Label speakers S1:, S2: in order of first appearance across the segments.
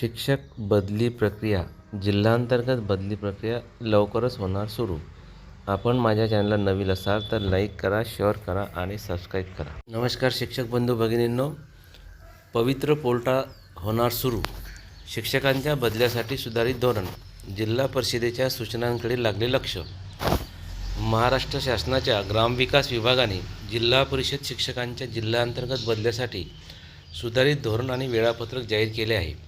S1: शिक्षक बदली प्रक्रिया जिल्हांतर्गत बदली प्रक्रिया लवकरच होणार सुरू. आपण माझ्या चॅनलला नवीन असाल तर लाईक करा शेअर करा आणि सबस्क्राईब करा. नमस्कार शिक्षक बंधू भगिनींनो. पवित्र पोर्टा होणार सुरू. शिक्षकांच्या बदल्यासाठी सुधारित धोरण जिल्हा परिषदेच्या सूचनांकडे लागले लक्ष. महाराष्ट्र शासनाच्या ग्रामविकास विभागाने जिल्हा परिषद शिक्षकांच्या जिल्हांतर्गत बदल्यासाठी सुधारित धोरण आणि वेळापत्रक जाहीर केले आहे.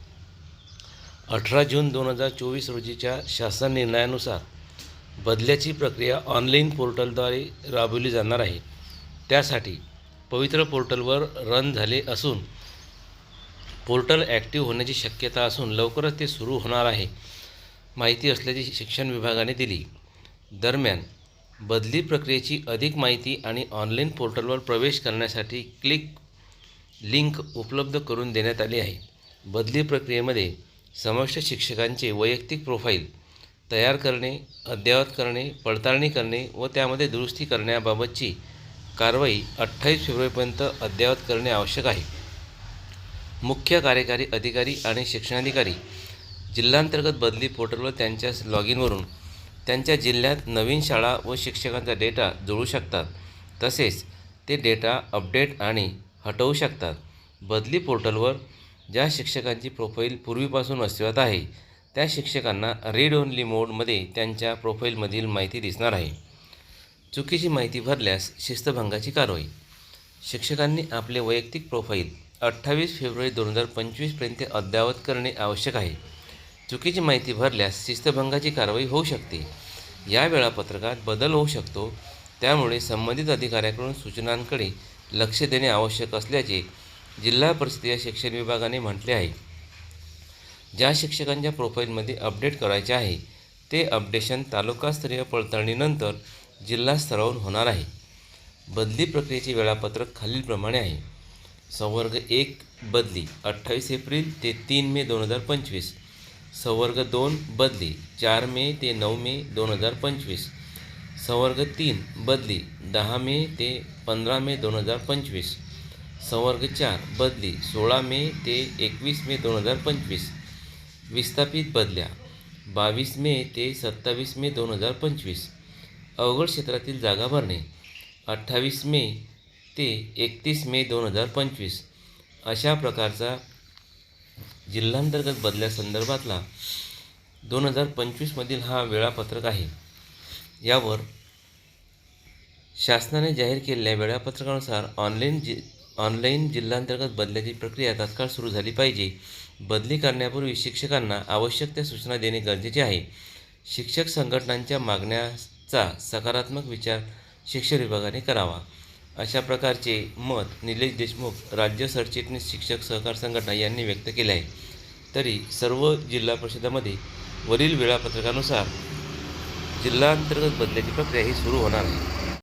S1: अठरा जून दोन हजार चोवीस रोजीच्या शासन निर्णयानुसार बदल्याची प्रक्रिया ऑनलाईन पोर्टलद्वारे राबवली जाणार आहे. त्यासाठी पवित्र पोर्टलवर रन झाले असून पोर्टल ॲक्टिव्ह होण्याची शक्यता असून लवकरच ते सुरू होणार आहे माहिती असल्याची शिक्षण विभागाने दिली. दरम्यान बदली प्रक्रियेची अधिक माहिती आणि ऑनलाईन पोर्टलवर प्रवेश करण्यासाठी क्लिक लिंक उपलब्ध करून देण्यात आली आहे. बदली प्रक्रियेमध्ये समक्ष शिक्षकांचे वैयक्तिक प्रोफाईल तयार करणे अद्ययावत करणे पडताळणी करणे व त्यामध्ये दुरुस्ती करण्याबाबतची कारवाई अठ्ठावीस फेब्रुवारीपर्यंत अद्ययावत करणे आवश्यक आहे. मुख्य कार्यकारी अधिकारी आणि शिक्षणाधिकारी जिल्हांतर्गत बदली पोर्टलवर त्यांच्या लॉग इनवरून त्यांच्या जिल्ह्यात नवीन शाळा व शिक्षकांचा डेटा जोडू शकतात. तसेच ते डेटा अपडेट आणि हटवू शकतात. बदली पोर्टलवर ज्या शिक्षकांची प्रोफाईल पूर्वीपासून अस्तित्वात आहे त्या शिक्षकांना रीड ओनली मोडमध्ये त्यांच्या प्रोफाईलमधील माहिती दिसणार आहे. चुकीची माहिती भरल्यास शिस्तभंगाची कारवाई. शिक्षकांनी आपले वैयक्तिक प्रोफाईल अठ्ठावीस फेब्रुवारी दोन हजार पंचवीसपर्यंत अद्ययावत करणे आवश्यक आहे. चुकीची माहिती भरल्यास शिस्तभंगाची कारवाई होऊ शकते. या वेळापत्रकात बदल होऊ शकतो. त्यामुळे संबंधित अधिकाऱ्याकडून सूचनांकडे लक्ष देणे आवश्यक असल्याचे जिल्हा परिषदेच्या शिक्षण विभागाने म्हटले आहे. ज्या शिक्षकांच्या प्रोफाईलमध्ये अपडेट करायचे आहे ते अपडेशन तालुकास्तरीय पडताळणीनंतर जिल्हा स्तरावर होणार आहे. बदली प्रक्रियेचे वेळापत्रक खालीलप्रमाणे आहे. संवर्ग एक बदली अठ्ठावीस एप्रिल ते तीन मे दोन हजार पंचवीस. संवर्ग दोन बदली चार मे ते नऊ मे दोन हजार पंचवीस. संवर्ग तीन बदली दहा मे ते पंधरा मे दोन हजार पंचवीस. संवर्ग चार बदली सोळा मे ते एकवीस मे दोन हजार पंचवीस. विस्थापित बदल्या बावीस मे ते सत्तावीस मे दोन हजार पंचवीस. अवघड क्षेत्रातील जागा भरणे अठ्ठावीस मे ते एकतीस मे दोन हजार पंचवीस. अशा प्रकारचा जिल्हांतर्गत बदल्यासंदर्भातला दोन हजार पंचवीसमधील हा वेळापत्रक आहे. यावर शासनाने जाहीर केलेल्या वेळापत्रकानुसार ऑनलाईन जि ऑनलाईन जिल्हांतर्गत बदल्याची प्रक्रिया तात्काळ सुरू झाली पाहिजे. बदली करण्यापूर्वी शिक्षकांना आवश्यक त्या सूचना देणे गरजेचे आहे. शिक्षक संघटनांच्या मागण्याचा सकारात्मक विचार शिक्षण विभागाने करावा. अशा प्रकारचे मत निलेश देशमुख राज्य सरचिटणीस शिक्षक सहकार संघटना यांनी व्यक्त केले आहे. तरी सर्व जिल्हा परिषदामध्ये वरील वेळापत्रकानुसार जिल्हांतर्गत बदल्याची प्रक्रिया ही सुरू होणार आहे.